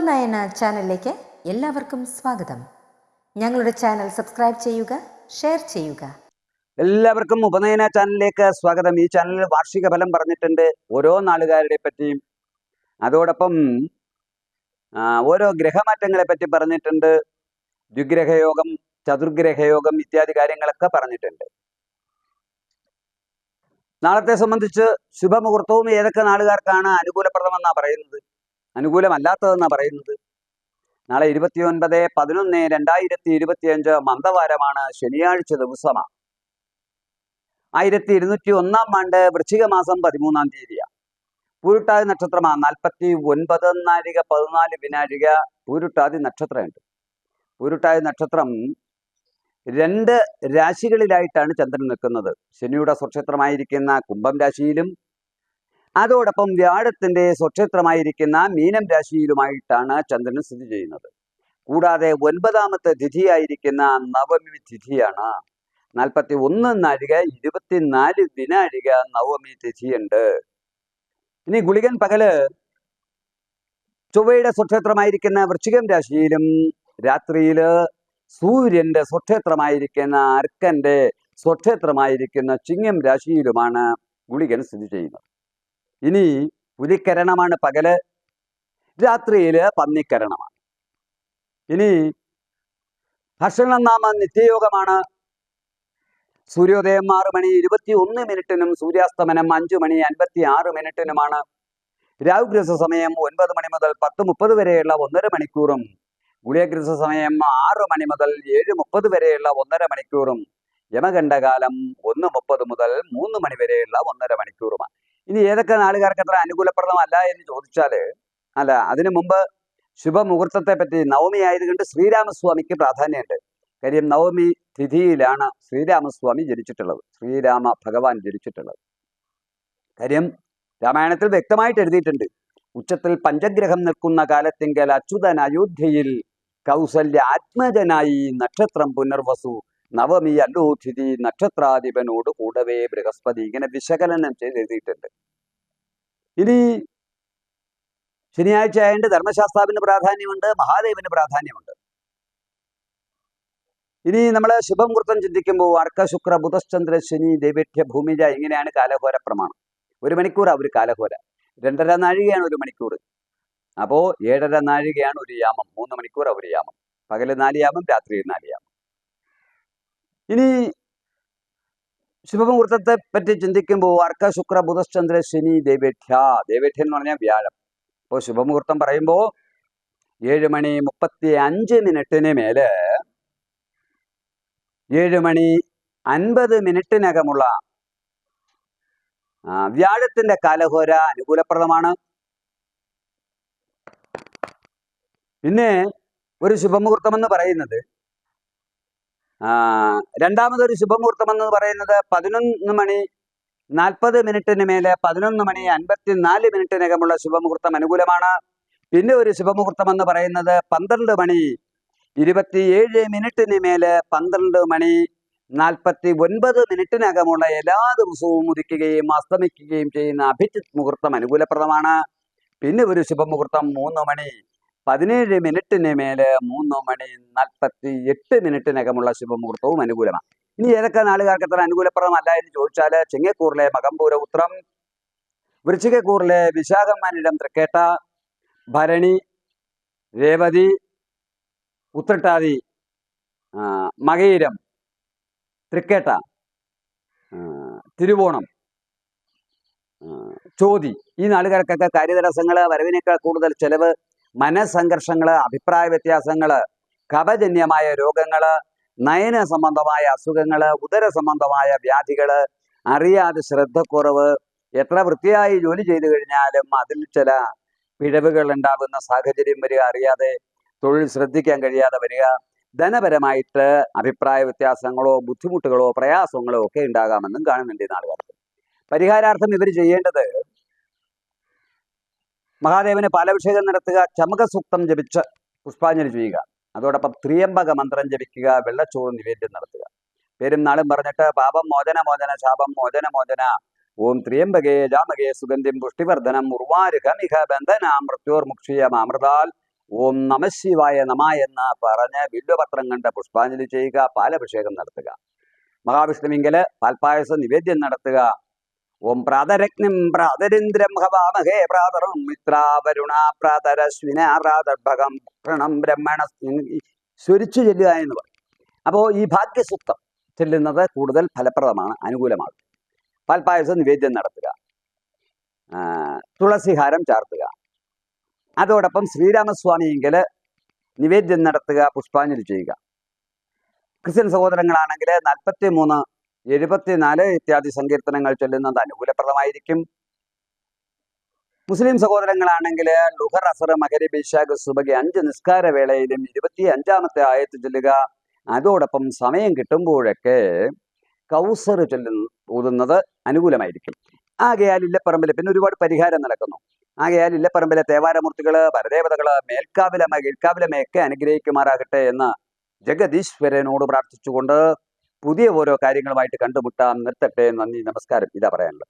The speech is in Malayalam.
ഉപനയന ചാനലിലേക്ക് എല്ലാവർക്കും സ്വാഗതം. ഞങ്ങളുടെ ചാനൽ സബ്സ്ക്രൈബ് ചെയ്യുക ഷെയർ ചെയ്യുക. എല്ലാവർക്കും ഉപനയന ചാനലിലേക്ക് സ്വാഗതം. ഈ ചാനലിൽ വാർഷിക ഫലം പറഞ്ഞിട്ടുണ്ട് ഓരോ നാളുകാരുടെ പറ്റിയും. അതോടൊപ്പം ഓരോ ഗ്രഹമാറ്റങ്ങളെ പറ്റി പറഞ്ഞിട്ടുണ്ട്. ദ്വിഗ്രഹയോഗം ചതുർഗ്രഹയോഗം ഇത്യാദി കാര്യങ്ങളൊക്കെ പറഞ്ഞിട്ടുണ്ട്. നാളത്തെ സംബന്ധിച്ച് ശുഭമുഹൂർത്തവും ഏതൊക്കെ നാളുകാർക്കാണ് അനുകൂലപ്രദമെന്നാണ് പറയുന്നത്? അനുകൂലമല്ലാത്തതെന്നാണ് പറയുന്നത്. നാളെ ഇരുപത്തിയൊൻപത് പതിനൊന്ന് രണ്ടായിരത്തി ഇരുപത്തിയഞ്ച് മന്ദവാരമാണ് ശനിയാഴ്ച ദിവസമാണ് ആയിരത്തി ഇരുന്നൂറ്റി ഒന്നാം ആണ്ട് വൃശ്ചിക മാസം പതിമൂന്നാം തീയതിയാണ് പൂരുട്ടാതി നക്ഷത്രമാണ് നാൽപ്പത്തി ഒൻപത് നാഴിക പതിനാല് വിനാഴിക പൂരുട്ടാതി നക്ഷത്രമുണ്ട്. പൂരുട്ടാതി നക്ഷത്രം രണ്ട് രാശികളിലായിട്ടാണ് ചന്ദ്രൻ നിൽക്കുന്നത്. ശനിയുടെ സ്വക്ഷേത്രമായിരിക്കുന്ന കുംഭം രാശിയിലും അതോടൊപ്പം വ്യാഴത്തിന്റെ സ്വക്ഷേത്രമായിരിക്കുന്ന മീനം രാശിയിലുമായിട്ടാണ് ചന്ദ്രൻ സ്ഥിതി ചെയ്യുന്നത്. കൂടാതെ ഒൻപതാമത്തെ തിഥിയായിരിക്കുന്ന നവമി തിഥിയാണ്. നാൽപ്പത്തി ഒന്ന് നാഴിക ഇരുപത്തിനാല് ദിനാഴിക നവമി തിഥിയുണ്ട്. ഇനി ഗുളികൻ പകൽ ചൊവ്വയുടെ സ്വക്ഷേത്രമായിരിക്കുന്ന വൃശ്ചികം രാശിയിലും രാത്രിയിൽ സൂര്യന്റെ സ്വക്ഷേത്രമായിരിക്കുന്ന അർക്കന്റെ സ്വക്ഷേത്രമായിരിക്കുന്ന ചിങ്ങം രാശിയിലുമാണ് ഗുളികൻ സ്ഥിതി ചെയ്യുന്നത്. ഇനി പുലിക്കരണമാണ് പകൽ. രാത്രിയിൽ പന്നിക്കരണമാണ്. ഇനി ഭക്ഷണം നാമ നിത്യയോഗമാണ്. സൂര്യോദയം ആറ് മണി ഇരുപത്തി ഒന്ന് മിനിറ്റിനും സൂര്യാസ്തമനം അഞ്ചു മണി അൻപത്തി ആറ് മിനിറ്റിനുമാണ്. രാവുഗ്രസ സമയം ഒൻപത് മണി മുതൽ പത്ത് മുപ്പത് വരെയുള്ള ഒന്നര മണിക്കൂറും. ഗുളിയഗ്രസ സമയം ആറ് മണി മുതൽ ഏഴ് മുപ്പത് വരെയുള്ള ഒന്നര മണിക്കൂറും. യമകണ്ഠകാലം ഒന്ന് മുപ്പത് മുതൽ മൂന്ന് മണി വരെയുള്ള ഒന്നര മണിക്കൂറുമാണ്. ഇനി ഏതൊക്കെ നാളുകാർക്ക് അത്ര അനുകൂലപ്രദമല്ല എന്ന് ചോദിച്ചാൽ അല്ല അതിനു മുമ്പ് ശുഭമുഹൂർത്തത്തെ പറ്റി നവമി ആയതുകൊണ്ട് ശ്രീരാമസ്വാമിക്ക് പ്രാധാന്യമുണ്ട്. കാര്യം നവമി തിഥിയിലാണ് ശ്രീരാമസ്വാമി ജനിച്ചിട്ടുള്ളത്. ശ്രീരാമ ഭഗവാൻ ജനിച്ചിട്ടുള്ളത്. കാര്യം രാമായണത്തിൽ വ്യക്തമായിട്ട് എഴുതിയിട്ടുണ്ട്. ഉച്ചത്തിൽ പഞ്ചഗ്രഹം നിൽക്കുന്ന കാലത്തെങ്കിൽ അച്യുതൻ അയോധ്യയിൽ കൗസല്യ ആത്മജനായി നക്ഷത്രം പുനർവസു നവമി അല്ലൂഥിതി നക്ഷത്രാധിപനോട് കൂടവേ ബൃഹസ്പതി ഇങ്ങനെ വിശകലനം ചെയ്ത് എഴുതിയിട്ടുണ്ട് ഇനി ശനിയാഴ്ച ആയതുകൊണ്ട് ധർമ്മശാസ്താവിന് പ്രാധാന്യമുണ്ട് മഹാദേവിന് പ്രാധാന്യമുണ്ട്. ഇനി നമ്മൾ ശുഭമുഹൂർത്തം ചിന്തിക്കുമ്പോൾ അർക്ക ശുക്ര ബുധശ്ചന്ദ്ര ശനി ദേവേഠ്യ ഭൂമിജ ഇങ്ങനെയാണ് കാലഘോര പ്രമാണം. ഒരു മണിക്കൂറാണ് ഒരു കാലഘോര. രണ്ടര നാഴികയാണ് ഒരു മണിക്കൂർ അപ്പോൾ ഏഴര നാഴികയാണ് ഒരു യാമം മൂന്ന് മണിക്കൂർ ഒരു യാമം. പകൽ നാല് യാമം രാത്രി നാല് യാമം. ഇനി ശുഭമുഹൂർത്തത്തെ പറ്റി ചിന്തിക്കുമ്പോൾ അർക്ക ശുക്ര ബുധശ്ചന്ദ്ര ശനി ദേവേഠ്യ. ദേവേഠ്യ എന്ന് പറഞ്ഞാൽ വ്യാഴം. അപ്പോൾ ശുഭമുഹൂർത്തം പറയുമ്പോൾ ഏഴ് മണി മുപ്പത്തി അഞ്ച് മിനിറ്റിന് മേൽ ഏഴ് മണി അൻപത് മിനിറ്റിനകമുള്ള വ്യാഴത്തിന്റെ കാലഹോര അനുകൂലപ്രദമാണ്. പിന്നെ ഒരു ശുഭമുഹൂർത്തം എന്ന് പറയുന്നത് രണ്ടാമതൊരു ശുഭമുഹൂർത്തം എന്ന് പറയുന്നത് പതിനൊന്ന് മണി നാൽപ്പത് മിനിറ്റിന് മേലെ പതിനൊന്ന് മണി അൻപത്തിനാല് മിനിറ്റിനകമുള്ള ശുഭമുഹൂർത്തം അനുകൂലമാണ്. പിന്നെ ഒരു ശുഭമുഹൂർത്തം എന്ന് പറയുന്നത് പന്ത്രണ്ട് മണി ഇരുപത്തിയേഴ് മിനിറ്റിന് മേലെ പന്ത്രണ്ട് മണി നാൽപ്പത്തി ഒൻപത് മിനിറ്റിനകമുള്ള എല്ലാ ദിവസവും ഉദിക്കുകയും അസ്തമിക്കുകയും ചെയ്യുന്ന അഭിജിത് മുഹൂർത്തം അനുകൂലപ്രദമാണ്. പിന്നെ ഒരു ശുഭമുഹൂർത്തം മൂന്ന് മണി പതിനേഴ് മിനിറ്റിന് മേലെ മൂന്ന് മണി നാൽപ്പത്തി എട്ട് മിനിറ്റിനകമുള്ള ശുഭമുഹൂർത്തവും അനുകൂലമാണ്. ഇനി ഏതൊക്കെ നാളുകാർക്ക് അത്ര അനുകൂലപ്രദമല്ല എന്ന് ചോദിച്ചാൽ ചെങ്ങക്കൂറിലെ മകമ്പൂര ഉത്രം വൃശ്ചികക്കൂറിലെ വിശാഖമാനിടം തൃക്കേട്ട ഭരണി രേവതി ഉത്രട്ടാതി മകയിരം തൃക്കേട്ട തിരുവോണം ചോതി. ഈ നാളുകാർക്കൊക്കെ കാര്യതടസ്സങ്ങൾ വരവിനേക്കാൾ കൂടുതൽ ചെലവ് മനസ്സംഘർഷങ്ങൾ അഭിപ്രായ വ്യത്യാസങ്ങൾ കവജന്യമായ രോഗങ്ങൾ നയന സംബന്ധമായ അസുഖങ്ങൾ ഉദര സംബന്ധമായ വ്യാധികൾ അറിയാതെ ശ്രദ്ധക്കുറവ് എത്ര വൃത്തിയായി ജോലി ചെയ്തു കഴിഞ്ഞാലും അതിൽ ചില പിഴവുകൾ ഉണ്ടാകുന്ന സാഹചര്യം വരിക അറിയാതെ തൊഴിൽ ശ്രദ്ധിക്കാൻ കഴിയാതെ വരിക ധനപരമായിട്ട് അഭിപ്രായ വ്യത്യാസങ്ങളോ ബുദ്ധിമുട്ടുകളോ പ്രയാസങ്ങളോ ഒക്കെ ഉണ്ടാകാമെന്നും കാണുന്നുണ്ട് ഈ നാളുകാർക്ക് പരിഹാരാർത്ഥം ഇവർ ചെയ്യേണ്ടത് മഹാദേവന് പാലഭിഷേകം നടത്തുക ചമക സൂക്തം ജപിച്ച് പുഷ്പാഞ്ജലി ചെയ്യുക. അതോടൊപ്പം ത്രിയംബക മന്ത്രം ജപിക്കുക വെള്ളച്ചോറ് നിവേദ്യം നടത്തുക. പേരും നാളും പറഞ്ഞിട്ട് പാപം മോചന മോചന ശാപം മോചന മോചന. ഓം ത്രിയംബകേ ജാമകേ സുഗന്ധിം പുഷ്ടിവർദ്ധനം ഉർവാരുഖമിഹ ബന്ധന മൃത്യോർമുക്ഷിയ മാമൃതാൽ ഓം നമശിവായ നമ എന്ന് പറഞ്ഞ് ബില്ലുപത്രം കണ്ട് പുഷ്പാഞ്ജലി ചെയ്യുക പാലഭിഷേകം നടത്തുക. മഹാവിഷ്ണുവിങ്കൽ പാൽപായസം നിവേദ്യം നടത്തുക. ഓം പ്രാതരഗ്നം പ്രാതരിന്ദ്രം ഹവാമഹേ പ്രാതറും മിത്രാവരുണ പ്രാതരശ്വിന പ്രാതർഭകം. പ്രണം ബ്രഹ്മണ സ്വരിച്ചു ചെല്ലുക എന്ന് പറയും. അപ്പോൾ ഈ ഭാഗ്യസുത്തം ചെല്ലുന്നത് കൂടുതൽ ഫലപ്രദമാണ് അനുകൂലമാണ്. പാൽപ്പായസം നിവേദ്യം നടത്തുക. തുളസിഹാരം ചാർത്തുക. അതോടൊപ്പം ശ്രീരാമസ്വാമിയെങ്കിൽ നിവേദ്യം നടത്തുക പുഷ്പാഞ്ജലി ചെയ്യുക. ക്രിസ്ത്യൻ സഹോദരങ്ങളാണെങ്കിൽ നാൽപ്പത്തി മൂന്ന് എഴുപത്തിനാല് ഇത്യാദി സങ്കീർത്തനങ്ങൾ ചൊല്ലുന്നത് അനുകൂലപ്രദമായിരിക്കും. മുസ്ലിം സഹോദരങ്ങളാണെങ്കിൽ ലുഹർ അസർ മകരി ബിശാഖ് സുബകി അഞ്ച് നിസ്കാര വേളയിലും ഇരുപത്തി അഞ്ചാമത്തെ ആയത്ത് ചൊല്ലുക. അതോടൊപ്പം സമയം കിട്ടുമ്പോഴൊക്കെ കൗസർ ചൊല്ലുന്ന ഊതുന്നത് അനുകൂലമായിരിക്കും. ആകയാൽ ഇല്ലപ്പറമ്പിൽ പിന്നെ ഒരുപാട് പരിഹാരം നടക്കുന്നു. ആകയാൽ ഇല്ലപ്പറമ്പിലെ തേവാരമൂർത്തികൾ പരദേവതകൾ മേൽക്കാവിലമ കീഴ്ക്കാവിലമയൊക്കെ അനുഗ്രഹിക്കുമാറാകട്ടെ എന്ന് ജഗദീശ്വരനോട് പ്രാർത്ഥിച്ചുകൊണ്ട് പുതിയ ഓരോ കാര്യങ്ങളുമായിട്ട് കണ്ടുമുട്ടാം. നിർത്തട്ടെ. നന്ദി. നമസ്കാരം. ഇതാ പറയാനുള്ളത്.